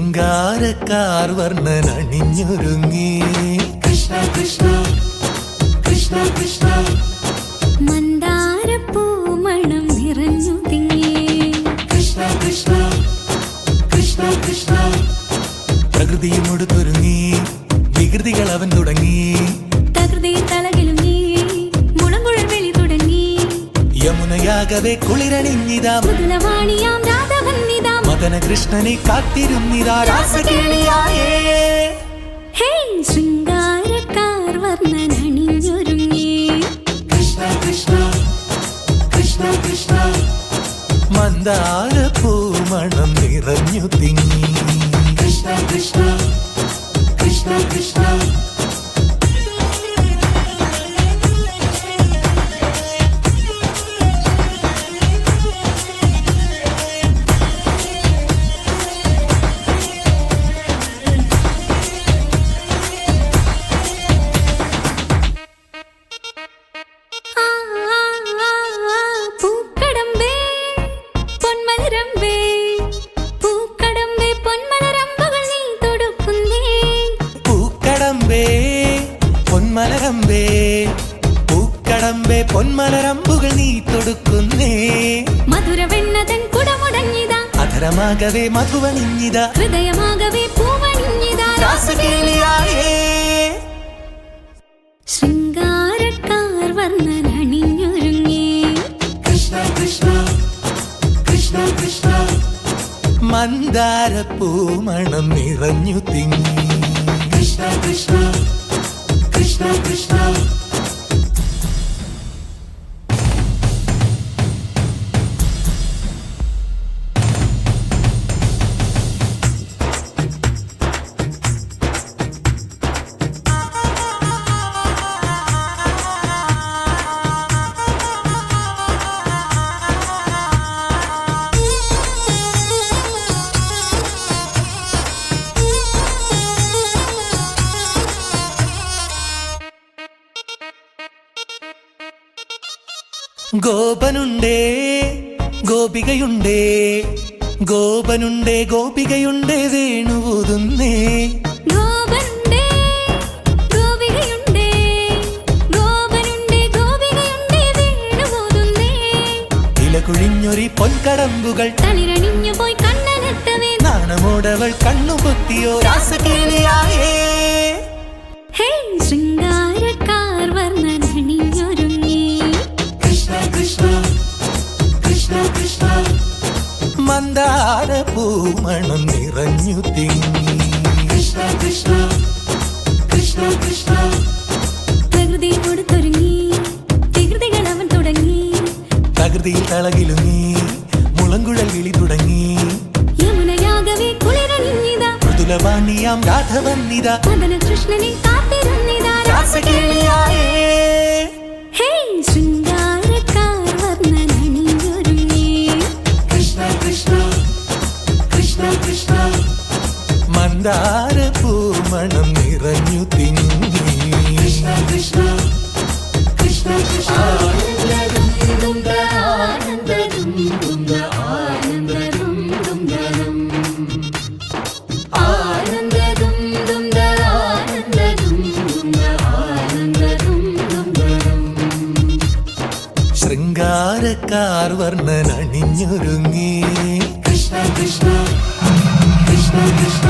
ശൃംഗാരക്കാർ വർണൻ അണിഞ്ഞൊരുങ്ങി കൃഷ്ണ കൃഷ്ണ കൃഷ്ണ കൃഷ്ണ. പ്രകൃതിയും ഒടുത്തൊരുങ്ങി വികൃതികൾ അവൻ തുടങ്ങി. യമുനയാകവേ കുളിരണിഞ്ഞിതാ. മദന കൃഷ്ണനെ കാത്തിരുന്നിതാ രാസകേളിയായേ. ശൃംഗാരക്കാർ വർണൻ പൊന്മലരമ്പേ പൂക്കടമ്പേ പൊന്മലരമ്പുകൾ നീ തൊടുക്കുന്നേ. മധുര വെണ്ണതൻ കുടമുടഞ്ഞിതാ അധരമാകവേ മധുവണിഞ്ഞിതാ. ഹൃദയമാകവേ പൂവണിഞ്ഞിതാ. രാസകേളിയായേ. ശൃംഗാരക്കാർ വർണനണിഞ്ഞൊരുങ്ങി കൃഷ്ണ കൃഷ്ണ കൃഷ്ണ കൃഷ്ണ മന്ദാര പൂമണം നിറഞ്ഞു തിങ്ങി. കൃഷ്ണ കൃഷ്ണ കൃഷ്ണ കൃഷ്ണ ഗോപനുണ്ടേ ഗോപികയുണ്ടേ ഗോപനുണ്ടേ ഗോപികയുണ്ടേ വേണുപോതുന്നേ. ഇലകുഴിഞ്ഞൊരി പൊൻകടമ്പുകൾ തളിരണിഞ്ഞു പോയി കണ്ണനെത്തവേ നാണമോടവൾ കണ്ണുപൊത്തിയോ രാസകേളിയായേ ഹേ ശൃംഗാരക്കാർ മന്ദാര പൂമണം നിറഞ്ഞു തിങ്ങി. കൃഷ്ണ കൃഷ്ണ കൃഷ്ണ കൃഷ്ണ. പ്രകൃതി കൊടുത്തൊരുങ്ങി വികൃതികൾ അവൻ തുടങ്ങി. പ്രകൃതിയിൽ തളകിലുങ്ങി മുളങ്കുഴൽ വിളി തുടങ്ങി. യമുനയാകവേ കുളിരണിഞ്ഞിതാ. മൃദുലവാണിയാം രാധവന്നിത മദന കൃഷ്ണനെ മന്ദാര പൂമണം നിറഞ്ഞു തിങ്ങി കൃഷ്ണ കൃഷ്ണ കൃഷ്ണ കൃഷ്ണ. ശൃംഗാരക്കാർ വർണൻ അണിഞ്ഞൊരുങ്ങി. കൃഷ്ണ കൃഷ്ണ കൃഷ്ണ കൃഷ്ണ.